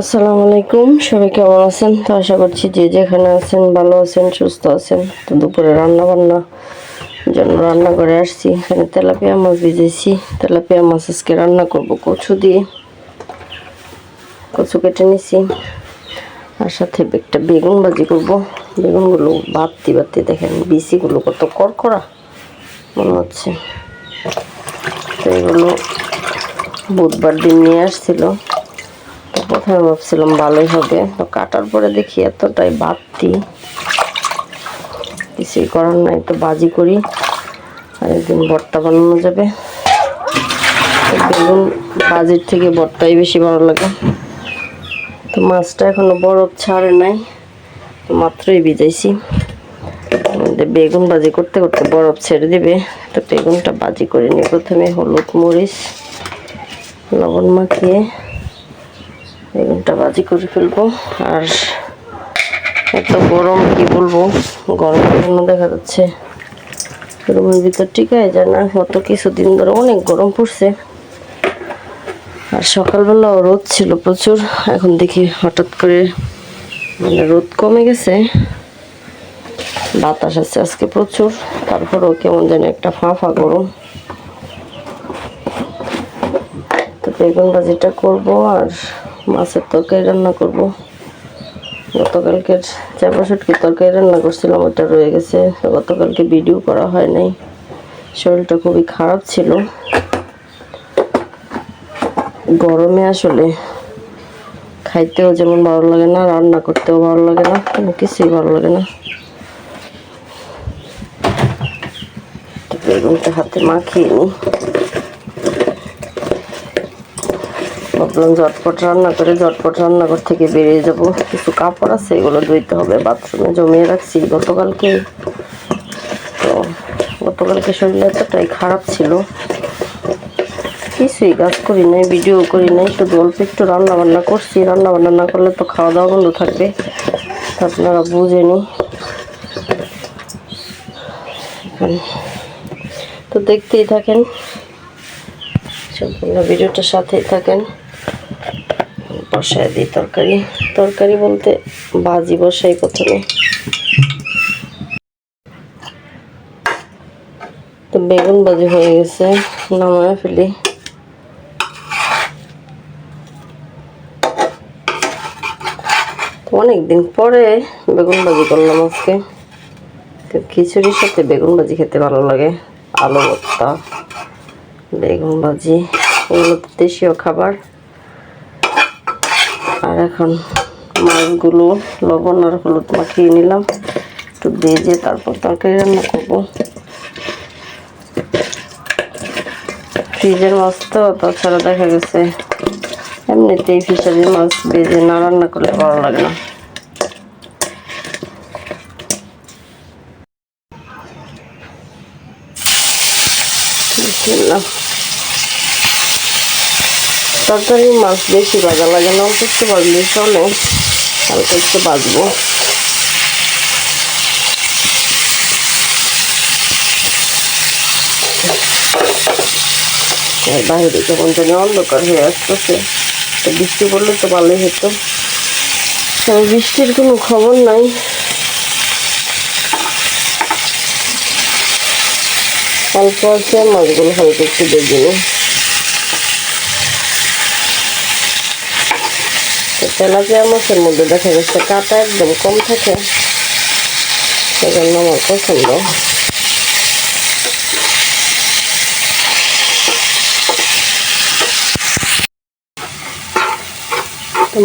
আসসালামু আলাইকুম, সবাই কেমন আছেন? তো আশা করছি যে যেখানে আছেন, ভালো আছেন, সুস্থ আছেন। তো দুপুরে রান্না বান্না জন্য রান্না করে আসছি। এখানে তেলাপিয়া মাছ ভিজেছি। তেলাপিয়া মাছ আজকে রান্না করব কচু দিয়ে। কচু কেটে নিছি। আর সাথে একটা বেগুন ভাজি করব। বেগুনগুলো বাড়তি বাড়তি দেখেন বিচিগুলো কত করকরা মনে হচ্ছে। তো এগুলো বুধবার দিন নিয়ে আসছিল। প্রথমে ভাবছিলাম ভালোই হবে। তো কাটার পরে দেখি এতটাই বাড়তি কিছুই করার নাই তো বাজি করি। আর একদিন ভর্তা বানানো যাবে। বেগুন বাজির থেকে ভর্তাই বেশি ভালো লাগে। তো মাছটা এখনও বরফ ছাড়ে নাই, তো মাত্রই ভিজাইছি। বেগুন বাজি করতে করতে বরফ ছেড়ে দিবে। তো বেগুনটা বাজি করে নিই প্রথমে, হলুদ মরিচ, লবণ মাখিয়ে বেগুনটা বাজি করে ফেলব। আর এত গরম, কি বলব? গরমের জন্য দেখা যাচ্ছে রুমের ভিতর টিকায় যায় না। গত কিছুদিন ধরে অনেক গরম পড়ছে। আর সকালবেলাও রোদ ছিল প্রচুর। এখন দেখি হঠাৎ করে মানে রোদ কমে গেছে। বাতাস আছে আজকে প্রচুর। তারপরেও কেমন যেন একটা ফাঁফা গরম। তো বেগুন ভাজিটা করব আর মাছের তরকারি রান্না করব। গতকালকের চাপা শুটকি তরকারি রান্না করছিলাম ওটা রয়ে গেছে। গতকালকে ভিডিও করা হয় নাই। শরীরটা খুবই খারাপ ছিল। গরমে আসলে খাইতেও যেমন ভালো লাগে না, রান্না করতেও ভালো লাগে না, কোনো কিছুই ভালো লাগে না। বেগুনটা হাতে মাখিয়ে নিই। ভাবলাম ঝটপট রান্না করে, ঝটপট রান্নাঘর থেকে বেরিয়ে যাব। কিছু কাপড় আছে, এগুলো ধুইতে হবে। বাথরুমে জমিয়ে রাখছি গতকালকে। তো গতকালকে শরীর এতটাই খারাপ ছিল। কিছুই কাজ করি নাই, ভিডিও করি নাই, শুধু অল্প একটু রান্না বান্না করছি। রান্না বান্না না করলে তো খাওয়া দাওয়া বন্ধ থাকবে। আপনারা বুঝেনি। তো দেখতেই থাকেন। সম্পূর্ণ ভিডিওটার সাথেই থাকেন। বসায় দিই তরকারি। তরকারি বলতে বাজি বসাই প্রথমে। তো বেগুন বাজি হয়ে গেছে, নামায় ফেলি। অনেক দিন পরে বেগুন ভাজি করলাম আজকে। খিচুড়ির সাথে বেগুন ভাজি খেতে ভালো লাগে, আলু ভর্তা, বেগুন ভাজি এগুলো দেশীয় খাবার। এখন মাছগুলো, লবণ আর হলুদ মাখিয়ে নিলাম। একটু ভেজে তারপর তরকারি রান্না করব। ফ্রিজের মাছ তো, তাছাড়া দেখা গেছে এমনিতেই ফিশারির মাছ ভেজে না রান্না করলে ভালো লাগে না। বিসমিল্লাহ। তরকারি মাছ বেশি ভাজা লাগে না অল্প একটু চলে হালকা একটু ভাজবো আর বাইরে কেমন জানি অন্ধকার হয়ে আসতেছে, তো বৃষ্টি পড়লে তো ভালোই হতো। বৃষ্টির কোনো খবর নাই। অল্প আছে, মাছগুলো হালকা একটু দেখে নিই তো তেলাপিয়া মাছের মধ্যে দেখা যাচ্ছে কাটা একদম কম থাকে। সেজন্য আমার পছন্দ।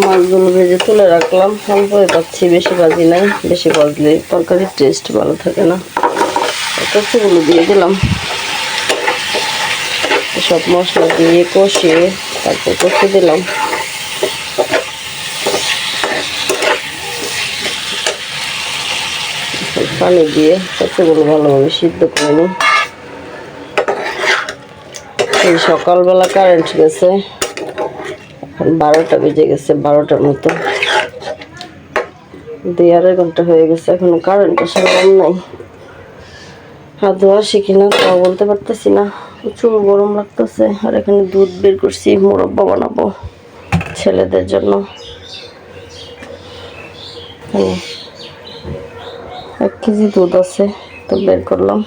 মাছগুলো ভেজে তুলে রাখলাম। অল্পই পাচ্ছি, বেশি ভাজি নাই। বেশি ভাজলে তরকারির টেস্ট ভালো থাকে না। কচুগুলো দিয়ে দিলাম। সব মশলা দিয়ে কষিয়ে তারপর কষে দিলাম। পানি দিয়ে কচুগুলো ভালোভাবে সিদ্ধ করে নিই। এই সকালবেলা কারেন্ট গেছে, বারোটা বেজে গেছে, বারোটার মতো। দুই আড়াই ঘণ্টা হয়ে গেছে, এখনও কারেন্ট আসার নাই। হাত ধোয়া শিখি না তাও বলতে পারতেছি না। প্রচুর গরম লাগতেছে, আর এখানে দুধ বের করছি, মোরব্বা বানাবো ছেলেদের জন্য। এখানে এক কেজি দুধ আছে, তো বের করলাম।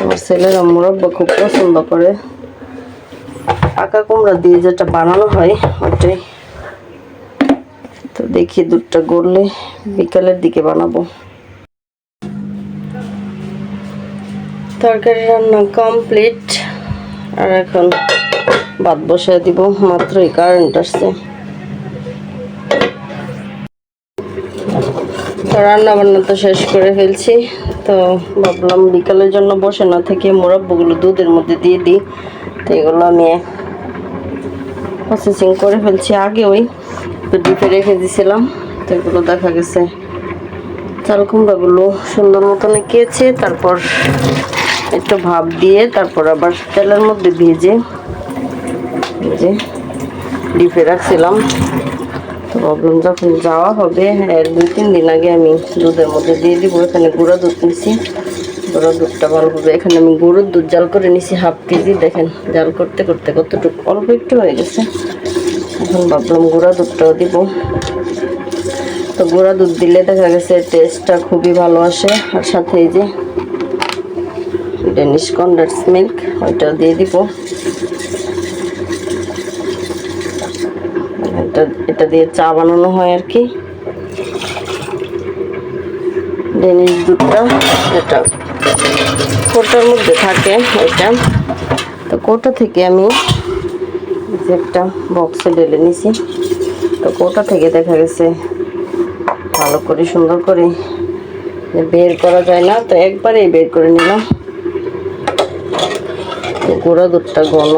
আমার ছেলেরা মুরব্বা খুব পছন্দ করে। পাকা কুমড়া দিয়ে যেটা বানানো হয় ওটাই তো দেখি দুধটা গড়লে বিকালের দিকে বানাবো। তরকারি রান্না কমপ্লিট আর এখন ভাত বসায় দিব, মাত্রই কারেন্ট আসছে। তো রান্না বান্না তো শেষ করে ফেলছি। তো ভাবলাম বিকালের জন্য বসে না থেকে মোরব্বগুলো দুধের মধ্যে দিয়ে দিই। তো এগুলো আমি প্রসেসিং করে ফেলছি আগে ওই তো ডিপে রেখে দিয়েছিলাম তো এগুলো দেখা গেছে। চাল কুমড়াগুলো সুন্দর মতন কেচে তারপর একটু ভাপ দিয়ে তারপর আবার তেলের মধ্যে ভেজে যে ডিপে রাখছিলাম। ভাবলাম যখন যাওয়া হবে, এর দুই, তিন দিন আগে আমি দুধের মধ্যে দিয়ে দিব। এখানে গুঁড়া দুধ নিছি। গুঁড়া দুধটা ভালো হবে। এখানে আমি গরুর দুধ জাল করে নিছি, হাফ কেজি। দেখেন জাল করতে করতে কতটুকু, অল্প একটু হয়ে গেছে। এখন ভাবলাম গুঁড়া দুধটাও দিব। তো গুঁড়া দুধ দিলে দেখা গেছে টেস্টটা খুবই ভালো আসে। আর সাথে এই যে ডেনিশ কন্ডার্স মিল্ক ওইটাও দিয়ে দিব। এটা এটা দিয়ে চা বানানো হয় আর কি। ডেনিশ দুধটা, এটা কোটার মধ্যে থাকে এটা। তো কোটা থেকে আমি যে একটা বক্সে ঢেলে নিছি। তো কোটা থেকে দেখা গেছে ভালো করে, সুন্দর করে বের করা যায় না। তো একবারেই বের করে নিলাম। গুঁড়া দুধটা ঘন।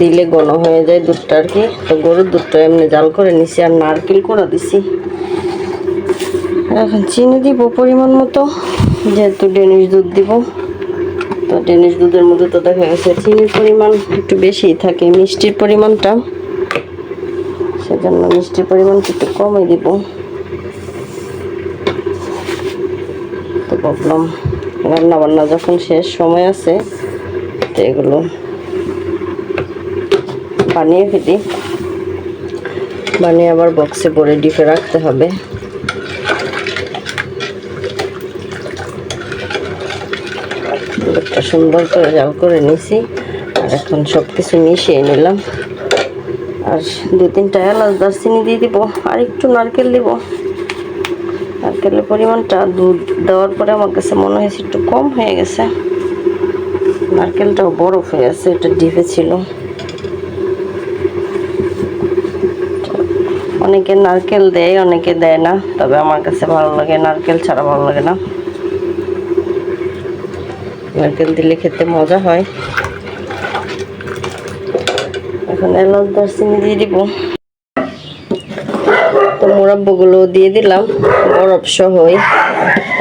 দিলে ঘন হয়ে যায় দুধটা আর কি। তো গরুর দুধটা এমনি জাল করে নিছি আর নারকেল করে দিছি। এখন চিনি দিব পরিমাণ মতো, যেহেতু ডেনিশ দুধ দিব। তো ডেনিশ দুধের মধ্যে তো দেখা গেছে চিনির পরিমাণ একটু বেশিই থাকে, মিষ্টির পরিমাণটা। সেজন্য মিষ্টির পরিমাণটা একটু কমই দিব। তো ভাবলাম রান্না বান্না যখন শেষ সময় আছে, তো এগুলো বানিয়ে ফেলি বানিয়ে আবার বক্সে ভরে ডিপে রাখতে হবে। দুধটা সুন্দর করে জাল করে নিছি আর এখন সব কিছু মিশিয়ে নিলাম। আর দু তিনটা এলাচ দারচিনি দিয়ে দিব, আর একটু নারকেল দিব। নারকেলের পরিমাণটা দুধ দেওয়ার পরে আমার কাছে মনে হয়েছে একটু কম হয়ে গেছে। নারকেলটাও বরফ হয়ে আছে, এটা ডিপে ছিল। অনেকে নারকেল দেয়, অনেকে দেয় না। তবে আমার কাছে ভালো লাগে, নারকেল ছাড়া ভালো লাগে না। নারকেল দিলে খেতে মজা হয়। এখন এলাচ, দারচিনি দিয়ে দিব। তো মোরাব্বগুলো দিয়ে দিলাম। বরফ সহই।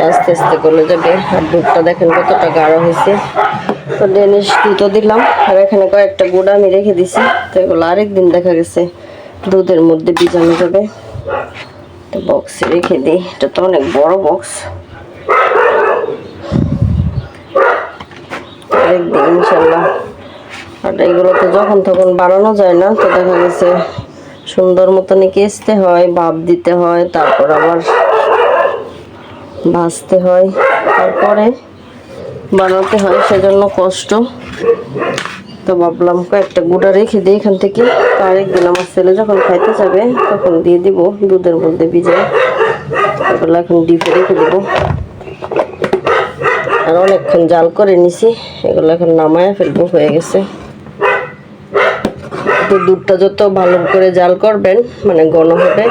আস্তে আস্তে গলে যাবে। আর দুধটা দেখেন কতটা গাঢ় হয়েছে। তো ডেনিশ দুধও দিলাম। আর এখানে কয়েকটা গুঁড়া আমি রেখে দিছি। তো এগুলো আরেকদিন দেখা গেছে। দুধের মধ্যে ভিজানো যাবে। তো বক্সে রেখে দিই। এটা তো অনেক বড় বক্স আরেকদিন ইনশাল্লাহ। আর এগুলো তো যখন তখন বানানো যায় না, তো দেখা গেছে সুন্দর মতনই কেচতে হয়, ভাপ দিতে হয়, তারপর আবার ভাজতে হয়। তারপরে বানাতে হয়, সেজন্য কষ্ট। তো ভাবলাম কয়েকটা গুঁড়া রেখে দিই এখান থেকে তো আরেকদিন আমার ছেলে যখন খাইতে যাবে, তখন দিয়ে দিব দুধের মধ্যে ভিজে। এগুলো এখন ডিপে রেখে দিব। আর অনেকক্ষণ জাল করে নিছি, এগুলো এখন নামায় ফেলব, হয়ে গেছে। তো দুধটা যত ভালো করে জাল করবেন মানে ঘন হবে,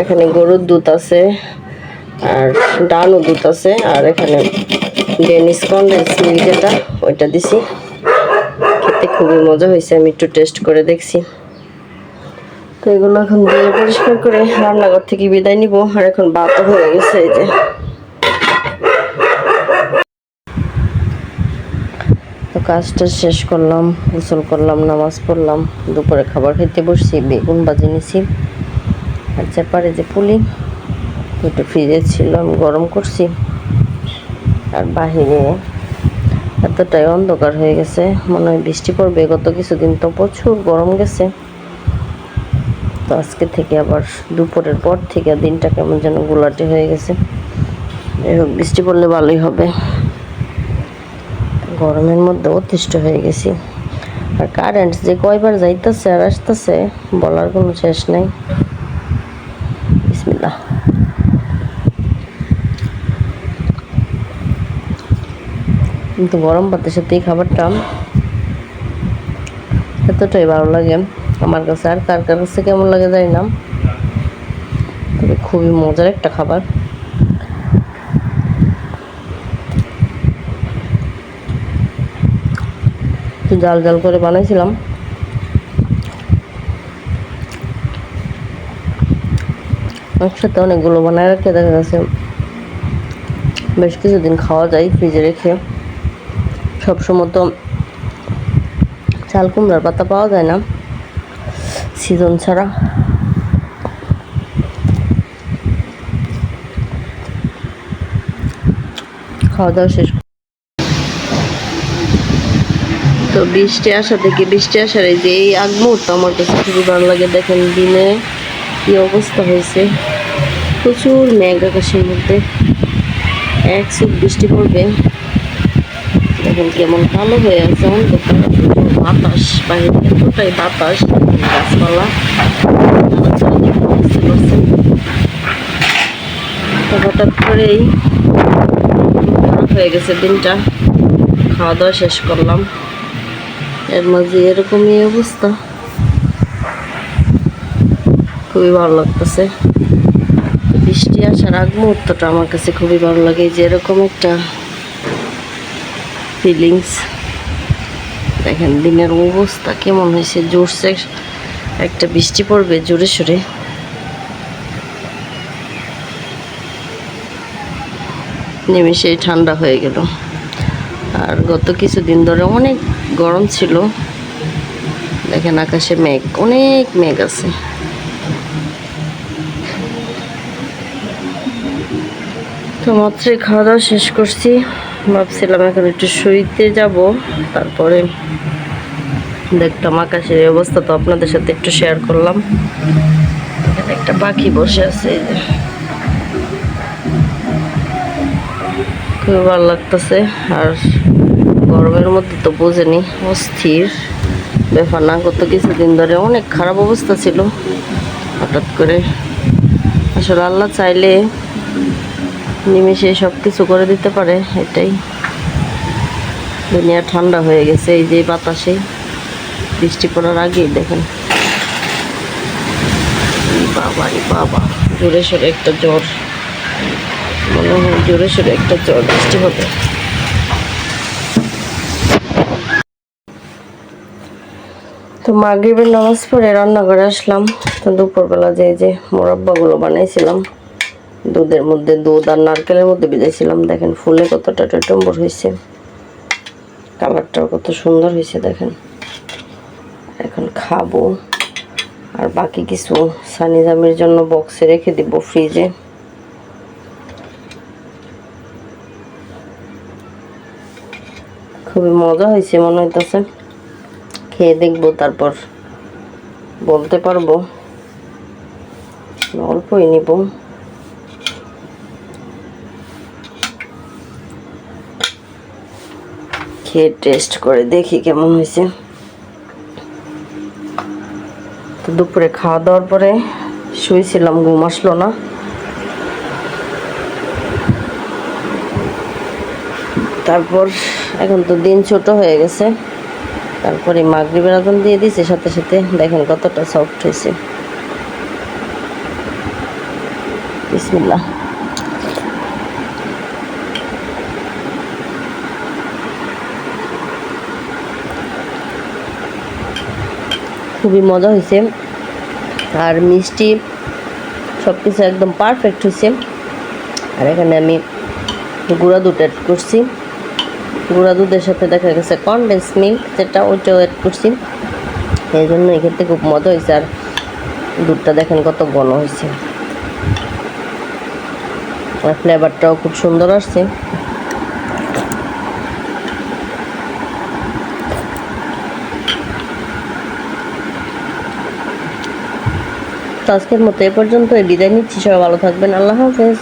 এখানে গরুর দুধ আছে, আর ডানও দুধ আছে, আর এখানে ডেনিস কন্ডেন্স মিল্ক যেটা, ওইটা দিছি। খেতে খুবই মজা হয়েছে, আমি একটু টেস্ট করে দেখছি। তো এগুলো এখন দিয়ে পরিষ্কার করে রান্নাঘর থেকে বিদায় নিব, আর এখন ভাতও হয়ে গেছে এই যে। তো কাজটা শেষ করলাম, গোসল করলাম, নামাজ পড়লাম, দুপুরে খাবার খেতে বসছি, বেগুন বাজে নিছি, আর চেপারে যে পুলি, একটু ফ্রিজে ছিল আমি গরম করছি, আর বাহিরে এতটাই অন্ধকার হয়ে গেছে। মনে হয় বৃষ্টি পড়বে, গত কিছুদিন তো প্রচুর গরম গেছে। তো আজকে থেকে আবার দুপুরের পর থেকে দিনটা কেমন যেন গোলাটে হয়ে গেছে। যাই হোক, বৃষ্টি পড়লে ভালোই হবে। গরমের মধ্যে অতিষ্ঠ হয়ে গেছি। আর কারেন্ট যে কয়বার যাইতেছে আর আসতেছে, বলার কোনো শেষ নাই। কিন্তু গরম ভাতের সাথে এই খাবারটা এতটাই ভালো লাগে আমার কাছে। আর কার কার কাছে কেমন লাগে জানি না। তবে খুবই মজার একটা খাবার। জাল জাল করে বানাইছিলাম। একসাথে অনেকগুলো বানায় রাখে, দেখা গেছে বেশ কিছুদিন খাওয়া যায় ফ্রিজে রেখে। সবসময় তো চাল কুমড়ার পাতা পাওয়া যায় না। সিজন ছাড়া। খাওয়া দাওয়া শেষ তো বৃষ্টি আসা থেকে বৃষ্টি আসার এই যে এই আগ মুহূর্ত আমার কাছে খুবই ভালো লাগে। দেখেন দিনে কি অবস্থা হয়েছে। প্রচুর মেঘ আকাশের মধ্যে। এক সুখ বৃষ্টি পড়বে। দেখেন কেমন কালো হয়ে আছে বাতাস, বাইরে এতটাই বাতাস, গাছপালা। হঠাৎ করেই খারাপ হয়ে গেছে দিনটা। খাওয়া দাওয়া শেষ করলাম। এর মাঝে এরকমই অবস্থা। খুবই ভালো লাগতেছে। বৃষ্টি আসার আগ মুহূর্তটা আমার কাছে খুবই ভালো লাগে যে এরকম একটা ফিলিংস দেখেন, দিনের অবস্থা কেমন হয়েছে? জোরসে একটা বৃষ্টি পড়বে জোরে সোরে। নিমেষেই ঠান্ডা হয়ে গেল। আর গত কিছুদিন ধরে অনেক গরম ছিল। দেখেন, আকাশে মেঘ, অনেক মেঘ আছে। তো মাত্রই খাওয়া দাওয়া শেষ করছি। ভাবছিলাম এখন একটু শুইতে যাব। তারপরে দেখলাম আকাশের অবস্থা তো আপনাদের সাথে একটু শেয়ার করলাম। এখানে একটা পাখি বসে আছে। খুবই ভালো লাগতেছে। আর গরমের মধ্যে তো বোঝেনি, অস্থির। ব্যাপার না, গত কিছুদিন ধরে অনেক খারাপ অবস্থা ছিল। হঠাৎ করে আসলে আল্লাহ চাইলে নিমেষে সব কিছু করে দিতে পারে, এটাই। দুনিয়া ঠান্ডা হয়ে গেছে, এই যে বাতাসে। বৃষ্টি পড়ার আগেই দেখেন। বাবা রে বাবা, জোরে সোরে একটা জ্বর। মনে হয় জোরে সোরে একটা জ্বর, বৃষ্টি হবে। তো মাগরিবের নামাজ পড়ে রান্না করে আসলাম। তো দুপুরবেলা যে যে মোরাব্বাগুলো বানাইছিলাম। দুধের মধ্যে দুধ আর নারকেলের মধ্যে ভিজাইছিলাম। দেখেন ফুলে কতটা টম্বর হয়েছে। কালারটাও কত সুন্দর হয়েছে, দেখেন। এখন খাব। আর বাকি কিছু সানিজামির জন্য বক্সে রেখে দিব ফ্রিজে। খুবই মজা হয়েছে মনে হইতেছে। খেয়ে দেখব, তারপর বলতে পারব। অল্পই নিব। খেয়ে টেস্ট করে দেখি কেমন হয়েছে। তো দুপুরে খাওয়া দাওয়ার পরে শুয়েছিলাম, ঘুম আসলো না। তারপর এখন তো দিন ছোট হয়ে গেছে। তারপরে মাগরিবের আগুন দিয়ে দিয়েছে সাথে সাথে দেখেন কতটা সফট হয়েছে। বিসমিল্লাহ। খুবই মজা হয়েছে আর মিষ্টি সব কিছু একদম পারফেক্ট হয়েছে আর এখানে আমি গুঁড়া দুধ অ্যাড করছি। গুঁড়া দুধের সাথে দেখা গেছে কনডেন্স মিল্ক যেটা ওইটাও অ্যাড করছি। এই জন্য এক্ষেত্রে খুব মজা হয়েছে আর দুধটা দেখেন কত ঘন হয়েছে আর ফ্লেভারটাও খুব সুন্দর আসছে। আজকের মতো এ পর্যন্ত বিদায় নিচ্ছি সবাই ভালো থাকবেন। আল্লাহ হাফেজ।